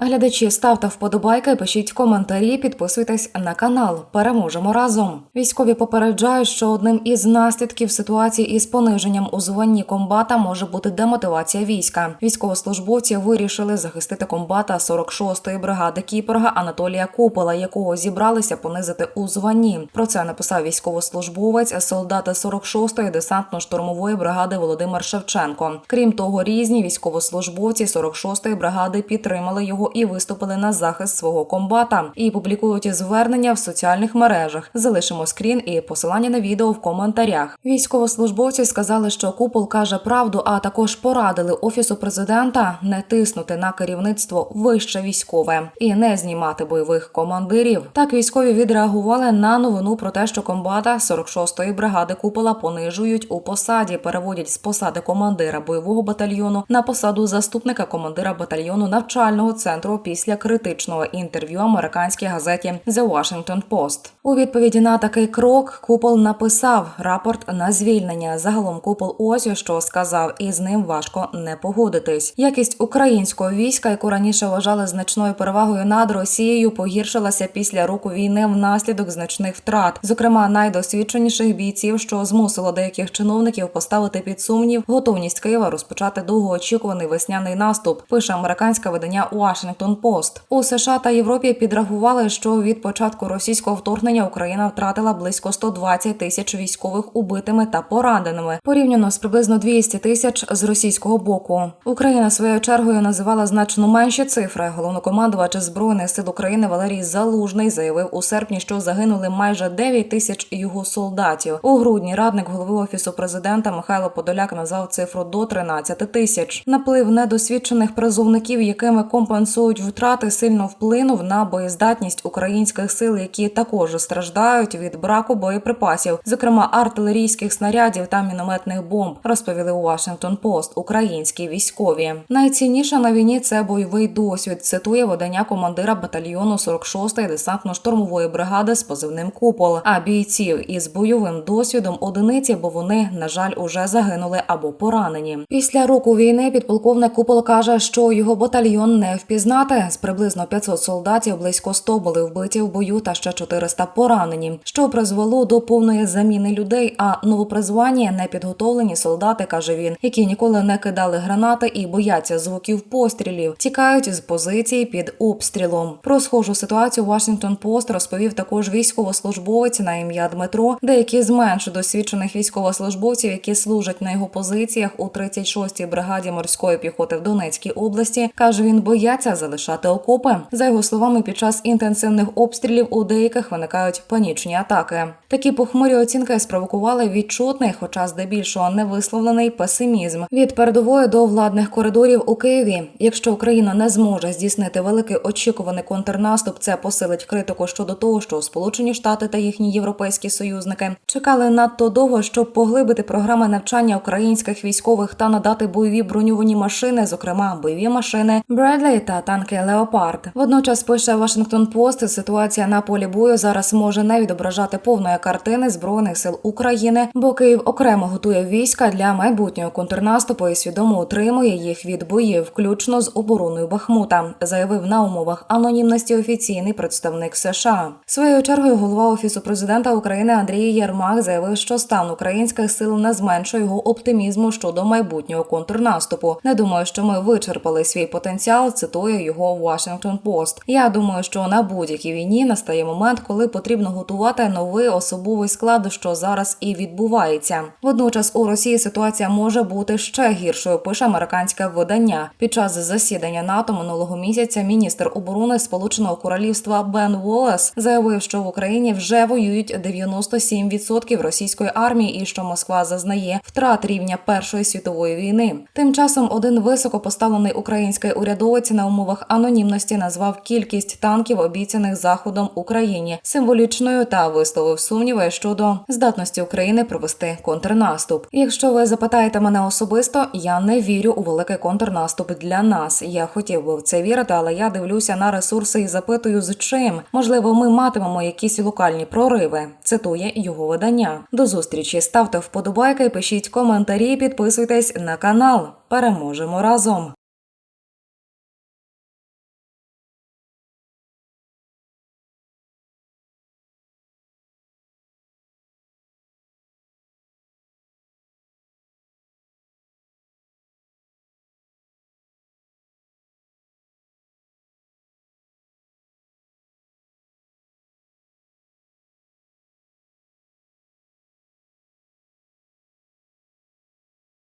Глядачі, ставте вподобайки, пишіть коментарі, підписуйтесь на канал. Переможемо разом. Військові попереджають, що одним із наслідків ситуації із пониженням у званні комбата може бути демотивація війська. Військовослужбовці вирішили захистити комбата 46-ї бригади Кіпорга Анатолія Купола, якого зібралися понизити у званні. Про це написав військовослужбовець, солдата 46-ї десантно-штурмової бригади Володимир Шевченко. Крім того, різні військовослужбовці 46-ї бригади підтримали його і виступили на захист свого комбата. І публікують звернення в соціальних мережах. Залишимо скрін і посилання на відео в коментарях. Військовослужбовці сказали, що купол каже правду, а також порадили офісу президента не тиснути на керівництво вище військове і не знімати бойових командирів. Так військові відреагували на новину про те, що комбата 46-ї бригади купола понижують у посаді, переводять з посади командира бойового батальйону на посаду заступника командира батальйону навчального центру після критичного інтерв'ю американській газеті The Washington Post. У відповіді на такий крок купол написав рапорт на звільнення. Загалом купол ось що сказав, і з ним важко не погодитись. Якість українського війська, яку раніше вважали значною перевагою над Росією, погіршилася після року війни внаслідок значних втрат, зокрема найдосвідченіших бійців, що змусило деяких чиновників поставити під сумнів готовність Києва розпочати довгоочікуваний весняний наступ. Пише американське видання Washington Post. У США та Європі підрахували, що від початку російського вторгнення Україна втратила близько 120 тисяч військових убитими та пораненими, порівняно з приблизно 200 тисяч з російського боку. Україна своєю чергою називала значно менші цифри. Головнокомандувач збройних сил України Валерій Залужний заявив у серпні, що загинули майже 9 тисяч його солдатів. У грудні радник голови офісу президента Михайло Подоляк назвав цифру до 13 тисяч. Наплив недосвідчених призовників, якими компенсують втрати, сильно вплинув на боєздатність українських сил, які також страждають від браку боєприпасів, зокрема артилерійських снарядів та мінометних бомб, розповіли у Washington Post українські військові. Найцінніше на війні це бойовий досвід. Цитує видання командира батальйону 46-ї десантно-штурмової бригади з позивним Купол. А бійців із бойовим досвідом одиниці, бо вони, на жаль, уже загинули або поранені. Після року війни підполковник Купол каже, що його батальйон не впізнати. З приблизно 500 солдатів близько 100 були вбиті в бою та ще 400 поранені, що призвело до повної заміни людей. А новопризвані непідготовлені солдати, каже він, які ніколи не кидали гранати і бояться звуків пострілів, тікають з позиції під обстрілом. Про схожу ситуацію Washington Post розповів також військовослужбовець на ім'я Дмитро. Деякі з менш досвідчених військовослужбовців, які служать на його позиціях у 36-й бригаді морської піхоти в Донецькій області, каже він, бояться залишати окопи. За його словами, під час інтенсивних обстрілів у деяких виникають панічні атаки. Такі похмурі оцінки спровокували відчутний, хоча здебільшого невисловлений песимізм від передової до владних коридорів у Києві. Якщо Україна не зможе здійснити великий очікуваний контрнаступ, це посилить критику щодо того, що Сполучені Штати та їхні європейські союзники чекали надто довго, щоб поглибити програми навчання українських військових та надати бойові броньовані машини, зокрема бойові машини Бредлі та танки Леопард. Водночас пише Вашингтон Пост. Ситуація на полі бою зараз може не відображати повної картини збройних сил України, бо Київ окремо готує війська для майбутнього контрнаступу і свідомо утримує їх від боїв, включно з обороною Бахмута, заявив на умовах анонімності офіційний представник США. Своєю чергою голова офісу президента України Андрій Єрмак заявив, що стан українських сил не зменшує його оптимізму щодо майбутнього контрнаступу. Не думаю, що ми вичерпали свій потенціал. Цитує його Washington Post. Я думаю, що на будь-якій війні настає момент, коли потрібно готувати новий особовий склад, що зараз і відбувається. Водночас у Росії ситуація може бути ще гіршою. Пише американське видання. Під час засідання НАТО минулого місяця міністр оборони Сполученого Королівства Бен Волес заявив, що в Україні вже воюють 97% російської армії, і що Москва зазнає втрат рівня Першої світової війни. Тим часом один високопоставлений український урядовець на умовах анонімності назвав кількість танків, обіцяних заходом Україні, символічною та висловив сумніви щодо здатності України провести контрнаступ. Якщо ви запитаєте мене особисто, я не вірю у великий контрнаступ для нас. Я хотів би в це вірити, але я дивлюся на ресурси і запитую, з чим можливо ми матимемо якісь локальні прориви. Цитує його видання. До зустрічі ставте вподобайки, пишіть коментарі, підписуйтесь на канал. Переможемо разом.